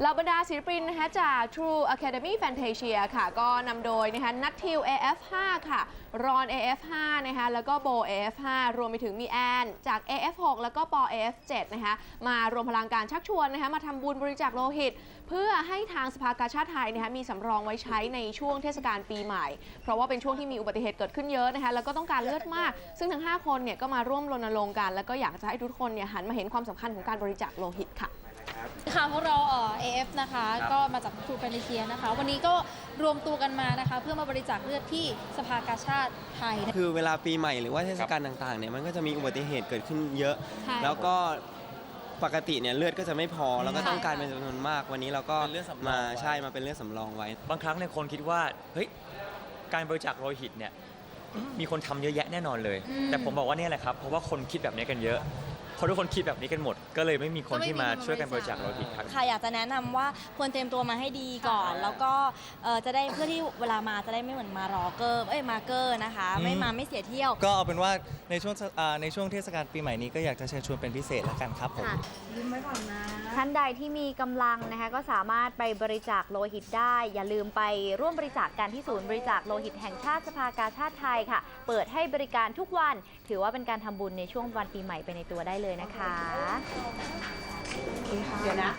เหล่าบรรดาศิลปินนะคะจาก True Academy Fantasia ค่ะ ก็นำโดยนะคะนัททิว AF5 ค่ะ รอน AF5 นะคะ แล้วก็โบ AF5 รวมไปถึงมีแอน จาก AF6 แล้วก็ปอ AF7 นะคะ มารวมพลังการชักชวนนะคะ มาทำบุญบริจาคโลหิต เพื่อให้ทางสภากาชาติไทยนะคะมีสำรองไว้ใช้ในช่วงเทศกาลปีใหม่ เพราะว่าเป็นช่วงที่มีอุบัติเหตุเกิดขึ้นเยอะนะคะ แล้วก็ต้องการเลือดมาก ซึ่งทั้ง 5 คนเนี่ยก็มาร่วมรณรงค์กัน แล้วก็อยากจะให้ทุกคนเนี่ยหันมาเห็นความสำคัญของการบริจาคโลหิตค่ะ ค่ะพวกเราเอ่อ AF นะคะก็มาจากทูแฟนเทียนะคะ วันนี้ก็รวมตัวกันมานะคะ เพื่อมาบริจาคเลือดที่สภากาชาติไทยคือเวลาปีใหม่หรือว่าเทศกาลต่างๆเนี่ยมันก็จะมีอุบัติเหตุเกิดขึ้นเยอะ ใช่แล้วก็ปกติเนี่ยเลือดก็จะไม่พอแล้วก็ใช่ต้องการเป็นจำนวนมาก วันนี้เราก็เป็นเลือดสำรองมาไว้ ใช่มาเป็นเลือดสำรองไว้ บางครั้งเนี่ยคนคิดว่าเฮ้ยการบริจาคโลหิตเนี่ยมีคนทำเยอะแยะแน่นอนเลย อืม แต่ผมบอกว่าเนี่ยแหละครับเพราะว่าคนคิดแบบนี้กันเยอะ คนทุกคนคิดแบบนี้กันหมด ก็เลยไม่มีคนก็ไม่ที่มามีคนช่วยกันบบริริจาจาคคโลหิตครับ ค่ะอยากจะแนะนำว่าควรเตรียมตัวมาให้ดีก่อน แล้วก็เอ่อจะได้เพื่อที่เวลามาจะได้ไม่เหมือนมารอเกอร์เอ้ยมาเกอร์นะคะ ไม่มาไม่เสียเที่ยว ก็เอาเป็นว่าในช่วงอ่าในช่วงเทศกาลปีใหม่นี้ก็อยากจะเชิญชวนเป็นพิเศษละกันครับผม ท่านใดที่มีกำลังนะคะก็สามารถไปบริจาคโลหิตได้ อย่าลืมไปร่วมบริจาคกันที่ศูนย์บริจาคโลหิตแห่งชาติสภากาชาติไทยค่ะ เปิดให้บริการทุกวัน ถือว่าเป็นการทำบุญในช่วงวันปีใหม่ไปในตัวได้เลยนะคะ เดี๋ยวนะ